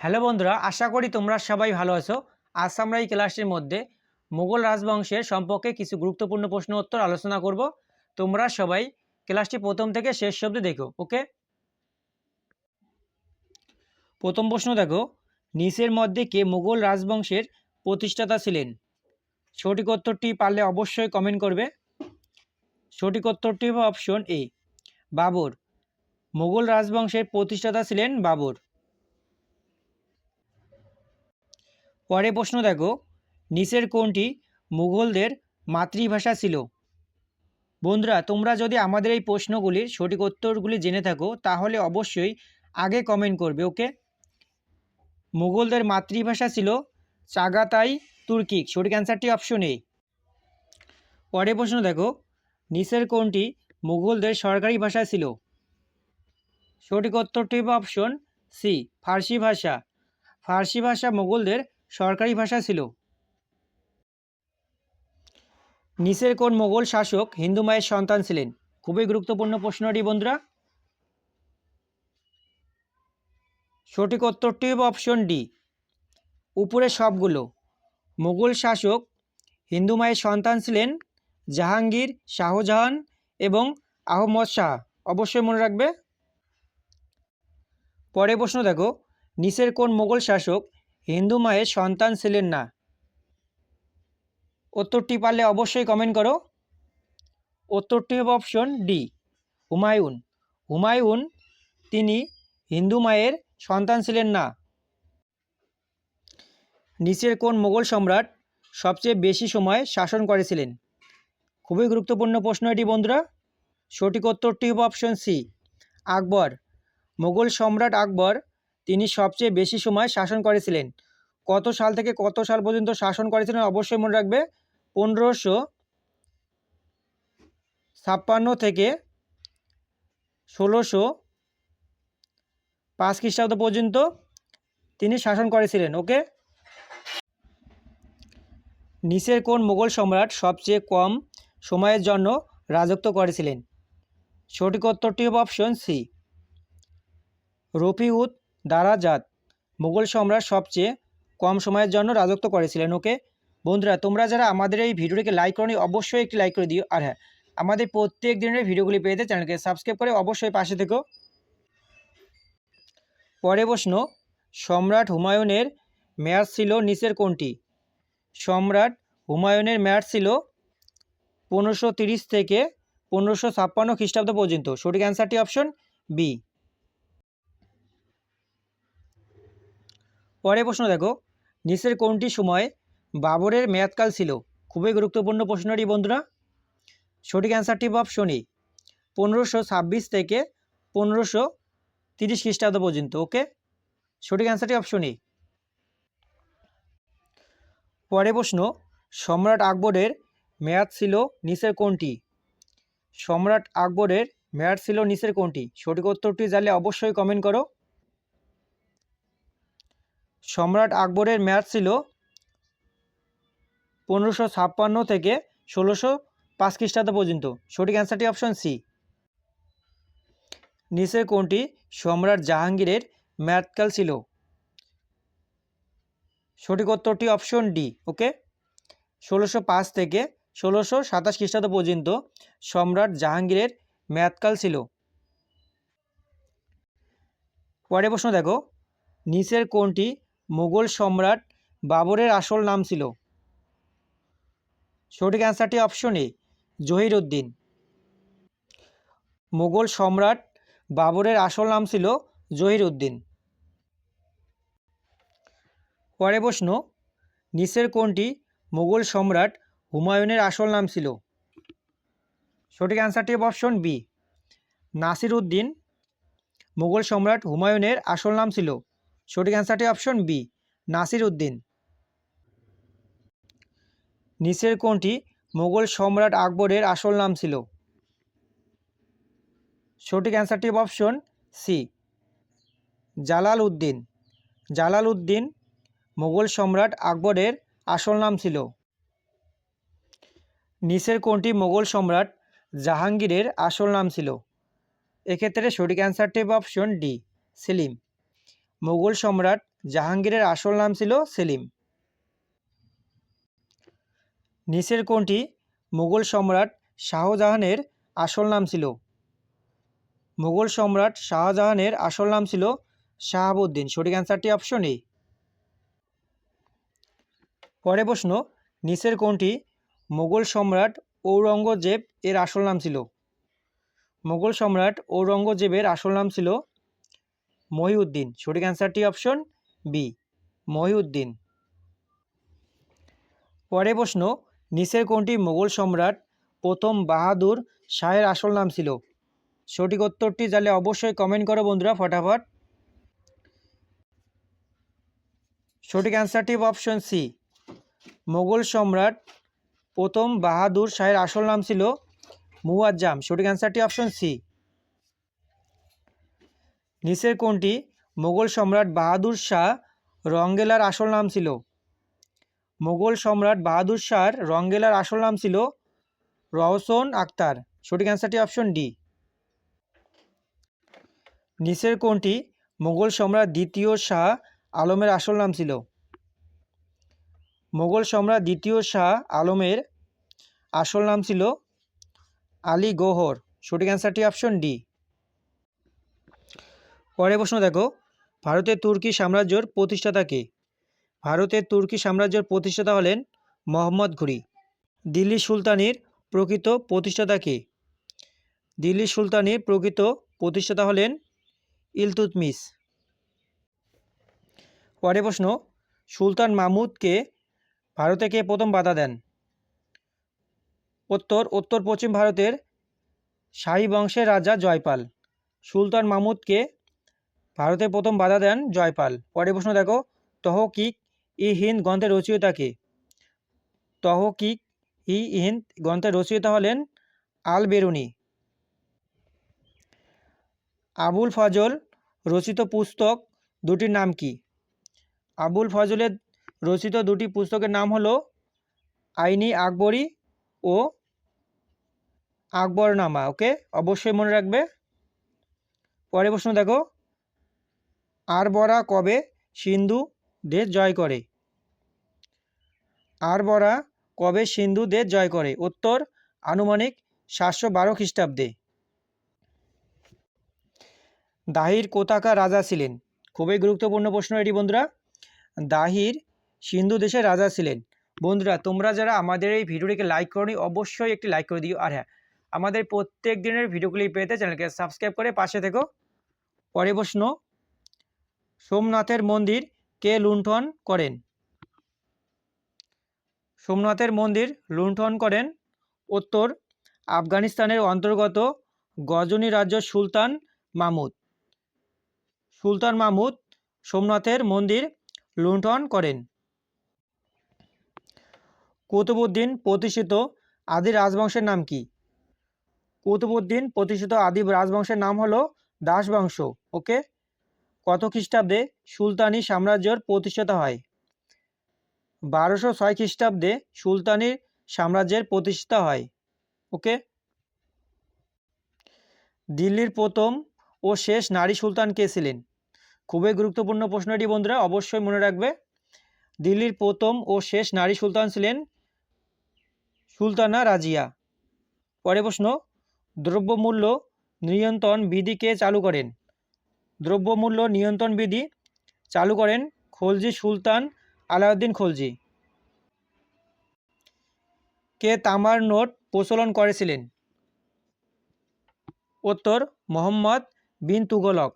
Hello বন্ধুরা, আশা করি তোমরা সবাই ভালো আছো। আজ আমরা এই ক্লাসটির মধ্যে মোগল রাজবংশের সম্পর্কে কিছু গুরুত্বপূর্ণ প্রশ্ন উত্তর আলোচনা করব। তোমরা সবাই ক্লাসটি প্রথম থেকে শেষ অবধি দেখো, ওকে? প্রথম প্রশ্ন দেখো, নিচের মধ্যে কে মোগল রাজবংশের প্রতিষ্ঠাতা ছিলেন? সঠিক উত্তরটি পারলে অবশ্যই কমেন্ট করবে। সঠিক উত্তরটি হবে অপশন এ বাবর। মোগল রাজবংশের প্রতিষ্ঠাতা ছিলেন বাবর। পরে প্রশ্ন দেখো, নিচের কোনটি মুঘলদের মাতৃভাষা ছিল? বন্ধুরা, তোমরা যদি আমাদের এই প্রশ্নগুলির সঠিক উত্তরগুলি জেনে থাকো, তাহলে অবশ্যই আগে কমেন্ট করবে ওকে মুঘলদের মাতৃভাষা ছিল চাগাতাই তুর্কিক সঠিক অ্যান্সারটি অপশন এ পরে প্রশ্ন দেখো, নিচের কোনটি মুঘলদের সরকারি ভাষা ছিল? সঠিক উত্তরটি অপশন সি ফার্সি ভাষা। ফার্সি ভাষা মুঘলদের সরকারি ভাষা ছিল। নিচের কোন মোগল শাসক হিন্দু মায়ের সন্তান ছিলেন? খুবই গুরুত্বপূর্ণ প্রশ্নটি, বন্ধুরা। সঠিক উত্তরটি হবে অপশন ডি উপরে সবগুলো। মোগল শাসক হিন্দু মায়ের সন্তান ছিলেন জাহাঙ্গীর, শাহজাহান এবং আহমদ শাহ। অবশ্যই মনে রাখবে। পরে প্রশ্ন দেখো। নিচের কোন মোগল শাসক হিন্দু মায়ের সন্তান ছিলেন না। উত্তরটি পারলে অবশ্যই কমেন্ট করো। উত্তরটি হবে অপশন ডি হুমায়ুন। হুমায়ুন, তিনি হিন্দু মায়ের সন্তান ছিলেন না। নিচের কোন মোগল সম্রাট সবচেয়ে বেশি সময় শাসন করেছিলেন? খুবই গুরুত্বপূর্ণ প্রশ্ন এটি, বন্ধুরা। সঠিক উত্তরটি হবে অপশন সি আকবর। মোগল সম্রাট আকবর তিনি সবচেয়ে বেশি সময় শাসন করেছিলেন। কত সাল থেকে কত সাল পর্যন্ত শাসন করেছিলেন অবশ্যই মনে রাখবে। পনেরোশো ছাপ্পান্ন থেকে ষোলোশো পাঁচ খ্রিস্টাব্দ পর্যন্ত তিনি শাসন করেছিলেন, ওকে? নিচের কোন মোগল সম্রাট সবচেয়ে কম সময়ের জন্য রাজত্ব করেছিলেন? সঠিক উত্তরটি হবে অপশন সি। রফিউদ দারাজাত মুঘল সম্রাট সবচেয়ে কম সময়ের জন্য রাজত্ব করেছিলেন, ওকে? বন্ধুরা, তোমরা যারা আমাদের এই ভিডিওটিকে লাইক করনি, অবশ্যই একটি লাইক করে দিও। আর হ্যাঁ আমাদের প্রত্যেক দিনের ভিডিওগুলি পেতে চ্যানেলকে সাবস্ক্রাইব করে অবশ্যই পাশে থেকো। পরে প্রশ্ন, সম্রাট হুমায়ুনের মেয়াদ ছিল নিচের কোনটি? সম্রাট হুমায়ুনের মেয়াদ ছিল পনেরোশো থেকে পনেরোশো ছাপ্পান্ন খ্রিস্টাব্দ পর্যন্ত। সঠিক অ্যান্সারটি অপশন বি পরে প্রশ্ন দেখো। নিচের কোনটি সময় বাবরের মেয়াদকাল ছিল? খুবই গুরুত্বপূর্ণ প্রশ্নটি বন্ধুরা। সঠিক অ্যান্সারটি অপশন পনেরোশো ছাব্বিশ থেকে পনেরোশো তিরিশ খ্রিস্টাব্দ পর্যন্ত ওকে সঠিক অ্যান্সারটি অপশন পরে প্রশ্ন, সম্রাট আকবরের মেয়াদ ছিল নিচের কোনটি? সম্রাট আকবরের মেয়াদ ছিল নিচের কোনটি? সঠিক উত্তরটি জানলে অবশ্যই কমেন্ট করো। সম্রাট আকবরের মেয়াদ ছিল পনেরোশো ছাপ্পান্ন থেকে ষোলোশো পাঁচ খ্রিস্টাব্দ পর্যন্ত। সঠিক অ্যান্সারটি অপশন সি নিচের কোনটি সম্রাট জাহাঙ্গীরের মেয়াদকাল ছিল। সঠিক উত্তরটি অপশন ডি ওকে ষোলোশো পাঁচ থেকে ষোলোশো সাতাশ খ্রিস্টাব্দ পর্যন্ত সম্রাট জাহাঙ্গীরের মেয়াদকাল ছিল। পরে প্রশ্ন দেখো। নিচের কোনটি মুঘল সম্রাট বাবরের আসল নাম ছিল। সঠিক অ্যান্সারটি অপশন এ, জহির উদ্দিন। মুঘল সম্রাট বাবরের আসল নাম ছিল জহির উদ্দিন। পরে প্রশ্ন, নিচের কোনটি মুঘল সম্রাট হুমায়ুনের আসল নাম ছিল? সঠিক অ্যান্সারটি অপশন বি, নাসির উদ্দিন। মুঘল সম্রাট হুমায়ুনের আসল নাম ছিল সঠিক অ্যান্সারটি অপশন বি নাসির উদ্দিন। নিচের কোনটি মোগল সম্রাট আকবরের আসল নাম ছিল। সঠিক অ্যান্সারটি অপশন সি জালাল উদ্দিন। জালাল উদ্দিন মোগল সম্রাট আকবরের আসল নাম ছিল। নিচের কোনটি মোগল সম্রাট জাহাঙ্গীরের আসল নাম ছিল। এক্ষেত্রে সঠিক অ্যান্সারটি অপশন ডি সেলিম। মোগল সম্রাট জাহাঙ্গীরের আসল নাম ছিল সেলিম। নিচের কোনটি মোগল সম্রাট শাহজাহানের আসল নাম ছিল। মোগল সম্রাট শাহজাহানের আসল নাম ছিল শাহাবুদ্দিন। সঠিক অ্যান্সারটি অপশন এ। পরে প্রশ্ন, নিচের কোনটি মোগল সম্রাট ঔরঙ্গজেব এর আসল নাম ছিল। মোগল সম্রাট ঔরঙ্গজেবের আসল নাম ছিল মহিউদ্দিন, সঠিক অ্যান্সারটি অপশন বি মহিউদ্দিন। পরে প্রশ্ন, নিচের কোনটি মোগল সম্রাট প্রথম বাহাদুর শাহের আসল নাম ছিল? সঠিক উত্তরটি জানলে অবশ্যই কমেন্ট করো বন্ধুরা, ফটাফট। সঠিক অ্যান্সারটি অপশন সি মোগল সম্রাট প্রথম বাহাদুর শাহের আসল নাম ছিল মুয়াজ্জাম। সঠিক অ্যান্সারটি অপশন সি নিচের কোনটি মোগল সম্রাট বাহাদুর শাহ রঙ্গেলার আসল নাম ছিল। মোগল সম্রাট বাহাদুর শাহর রঙ্গেলার আসল নাম ছিল রওশন আক্তার সঠিক অ্যান্সারটি অপশন ডি নিচের কোনটি মোগল সম্রাট দ্বিতীয় শাহ আলমের আসল নাম ছিল। মোগল সম্রাট দ্বিতীয় শাহ আলমের আসল নাম ছিল আলী গৌহর। সঠিক অ্যান্সারটি অপশন ডি পরের প্রশ্ন দেখো, ভারতের তুর্কি সাম্রাজ্যর প্রতিষ্ঠাতা কে? ভারতের তুর্কি সাম্রাজ্যের প্রতিষ্ঠাতা হলেন মোহাম্মদ ঘুরি। দিল্লি সুলতানির প্রকৃত প্রতিষ্ঠাতা কে? দিল্লি সুলতানির প্রকৃত প্রতিষ্ঠাতা হলেন ইলতুতমিস পরে প্রশ্ন, সুলতান মাহমুদকে ভারতে কে প্রথম বাধা দেন? উত্তর উত্তর পশ্চিম ভারতের শাহী বংশের রাজা জয়পাল। সুলতান মাহমুদকে ভারতে প্রথম বাধা দেন জয়পাল। পরের প্রশ্ন দেখো, তহকিক ই হিন্দ গ্রন্থের রচয়িতা কে? তহকিক ই হিন্দ গ্রন্থের রচয়িতা হলেন আল বেরুনি আবুল ফজল রচিত পুস্তক দুটির নাম কি? আবুল ফজলের রচিত দুটি পুস্তকের নাম হলো আইনি আকবরী ও আকবরনামা, ওকে? অবশ্যই মনে রাখবে। পরের প্রশ্ন দেখো আরবরা কবে সিন্ধু দেশ জয় করে? আরবরা কবে সিন্ধু দেশ জয় করে? উত্তর, আনুমানিক সাতশো বারো খ্রিস্টাব্দে। দাহির কোথাকার রাজা ছিলেন? খুবই গুরুত্বপূর্ণ প্রশ্ন এটি, বন্ধুরা। দাহির সিন্ধু দেশের রাজা ছিলেন। বন্ধুরা, তোমরা যারা আমাদের এই ভিডিওটিকে লাইক করনি, অবশ্যই একটি লাইক করে দিও। আর হ্যাঁ আমাদের প্রত্যেক দিনের ভিডিওগুলি পেতে চ্যানেলকে সাবস্ক্রাইব করে পাশে থেকো। পরে প্রশ্ন সোমনাথের মন্দির কে লুণ্ঠন করেন? সোমনাথের মন্দির লুণ্ঠন করেন উত্তর আফগানিস্তানের অন্তর্গত গজনী রাজ্য সুলতান মাহমুদ সুলতান মাহমুদ সোমনাথের মন্দির লুণ্ঠন করেন। কুতুবুদ্দিন প্রতিষ্ঠিত আদি রাজবংশের নাম কি? কুতুবুদ্দিন প্রতিষ্ঠিত আদি রাজবংশের নাম হলো দাস বংশ ওকে কত খ্রিস্টাব্দে সুলতানি সাম্রাজ্যের প্রতিষ্ঠাতা হয়? বারোশো ছয় খ্রিস্টাব্দে সুলতানি সাম্রাজ্যের প্রতিষ্ঠা হয়। ওকে দিল্লির প্রথম ও শেষ নারী সুলতান কে ছিলেন? খুবই গুরুত্বপূর্ণ প্রশ্নটি বন্ধুরা অবশ্যই মনে রাখবে। দিল্লির প্রথম ও শেষ নারী সুলতান ছিলেন সুলতানা রাজিয়া। পরে প্রশ্ন, দ্রব্যমূল্য নিয়ন্ত্রণ বিধি কে চালু করেন? দ্রব্যমূল্য নিয়ন্ত্রণ বিধি চালু করেন খলজি সুলতান আলাউদ্দিন খলজি। কে তামার নোট প্রচলন করেছিলেন? উত্তর, মোহাম্মদ বিন তুগলক।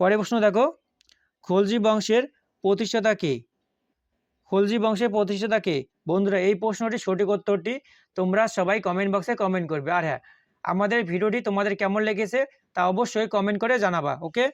পরে প্রশ্ন দেখো, খলজি বংশের প্রতিষ্ঠাতা কে? খলজি বংশের প্রতিষ্ঠাতা কে? বন্ধুরা, এই প্রশ্নটি সঠিক উত্তরটি তোমরা সবাই কমেন্ট বক্সে কমেন্ট করবে। আর হ্যাঁ আমাদের ভিডিওটি তোমাদের কেমন লেগেছে তা অবশ্যই কমেন্ট করে জানাবা ওকে